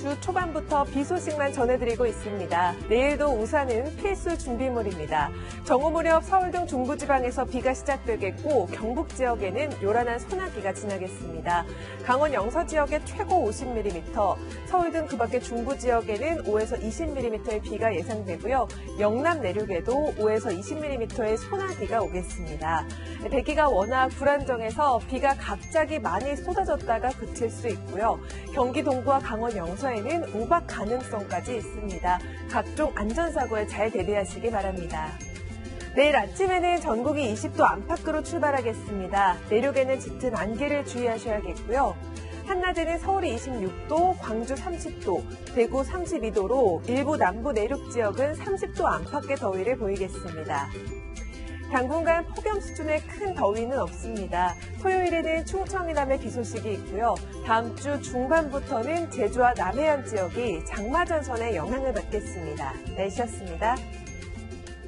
주 초반부터 비 소식만 전해드리고 있습니다. 내일도 우산은 필수 준비물입니다. 정오 무렵 서울 등 중부지방에서 비가 시작되겠고 경북 지역에는 요란한 소나기가 지나겠습니다. 강원 영서 지역에 최고 50mm, 서울 등 그 밖의 중부 지역에는 5에서 20mm의 비가 예상되고요. 영남 내륙에도 5에서 20mm의 소나기가 오겠습니다. 대기가 워낙 불안정해서 비가 갑자기 많이 쏟아졌다가 그칠 수 있고요. 경기 동부와 강원 영서 에는 우박 가능성까지 있습니다. 각종 안전사고에 잘 대비하시기 바랍니다. 내일 아침에는 전국이 20도 안팎으로 출발하겠습니다. 내륙에는 짙은 안개를 주의하셔야겠고요. 한낮에는 서울이 26도, 광주 30도, 대구 32도로 일부 남부 내륙 지역은 30도 안팎의 더위를 보이겠습니다. 당분간 폭염 수준의 큰 더위는 없습니다. 토요일에는 충청이남의 비 소식이 있고요. 다음 주 중반부터는 제주와 남해안 지역이 장마 전선의 영향을 받겠습니다. 날씨였습니다.